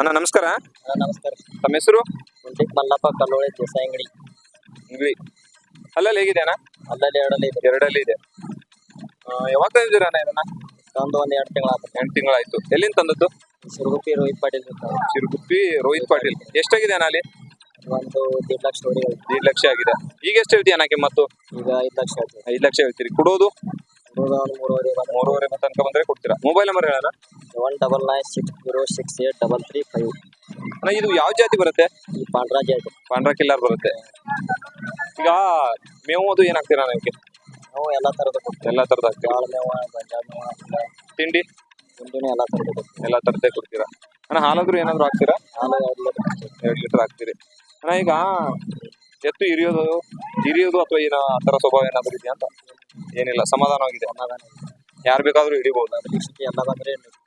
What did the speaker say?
ಅಣ್ಣ ನಮಸ್ಕಾರ. ನಮಸ್ಕಾರ. ತಮ್ಮ ಹೆಸರು? ಮಲ್ಲಪ್ಪ ಕಲ್ಲೋಳಿ ದೇಸಾಯಿ ಅಂಗಡಿ. ಅಂಗಡಿ. ಅಲ್ಲಲ್ಲಿ ಹೇಗಿದೆ ಅಣ್ಣ? ಅಲ್ಲಲ್ಲಿ ಎರಡಲ್ಲಿ ಇದೆ. ಎರಡಲ್ಲಿ ಇದೆ. ಯಾವಾಗ ತಂದಿದ್ದೀರಾ ಅಣ್ಣ ಇದನ್ನ? ತಂದು ಒಂದು ಎರಡು ತಿಂಗಳ ಎಂಟು ತಿಂಗಳಾಯ್ತು. ಎಲ್ಲಿಂದ ತಂದದ್ದು? ಸಿರುಗುಪ್ಪಿ ರೋಹಿತ್ ಪಾಟೀಲ್ ಸಿರುಗುಪ್ಪಿ ರೋಹಿತ್ ಪಾಟೀಲ್. ಎಷ್ಟಾಗಿದೆ ಅಣ್ಣ ಅಲ್ಲಿ? ಒಂದು ದೇಡ್ ಲಕ್ಷ ನೋಡಿ ಲಕ್ಷ ಆಗಿದೆ. ಈಗ ಎಷ್ಟು ಹೇಳ್ತೀಯ ಅಣ್ಣ ಕಿಮ್ಮತ್ತು? ಈಗ ಐದು ಲಕ್ಷ ಆಯ್ತು ಐದು ಲಕ್ಷ ಹೇಳ್ತೀರಿ. ಕೊಡೋದು? ಮೂರುವರೆ ಮೂರುವರೆ ತನಕ ಬಂದ್ರೆ ಕೊಡ್ತೀರಾ? ಮೊಬೈಲ್ ನಂಬರ್ ಹೇಳೋಣ one double nine six zero six eight double three five ಅಣ್ಣ ಇದು ಯಾವ ಜಾತಿ ಬರುತ್ತೆ? ಈ ಜಾತಿ. ಪಾಂಡ್ರಾ ಪಾಂಡ್ರ ಕಿಲ್ಲರ್ ಬರುತ್ತೆ. ಈಗ ಮೇವು ಅದು ಏನಾಗ್ತೀರಾ ನನಗೆ ನಾವು ಎಲ್ಲ ಥರದ ಕೊಡ್ತೀವಿ. ಎಲ್ಲ ಥರದ ಕಾಳು ಮೇವು ಮೇವ ಮೇವು ತಿಂಡಿ? ತಿಂಡಿನೂ ಎಲ್ಲ ಥರದ ಕೊಡ್ತೀವಿ. ಎಲ್ಲಾ ತರದ್ದೇ ಕೊಡ್ತೀರಾ? ಅಣ್ಣ ಹಾಲಾದ್ರೂ ಏನಾದ್ರು ಹಾಕ್ತೀರಾ? ಹಾಲು ಎರಡು ಲೀಟರ್. ಎರಡು ಲೀಟರ್ ಹಾಕ್ತೀರಿ. ಅಣ್ಣ ಈಗ ಎತ್ತು ಹಿರಿಯೋದು ಹಿರಿಯೋದು ಅಥವಾ ಏನೋ ಆ ಥರ ಸ್ವಭಾವ ಏನಾದರೂ ಇದೆಯಾ ಅಂತ? ಏನಿಲ್ಲ, ಸಮಾಧಾನವಾಗಿದೆ. ಸಮಾಧಾನ ಇದೆ. ಯಾರು ಬೇಕಾದರೂ ಹಿಡಿಬೋದು. ಅದ್ರಲ್ಲಿ ಏನು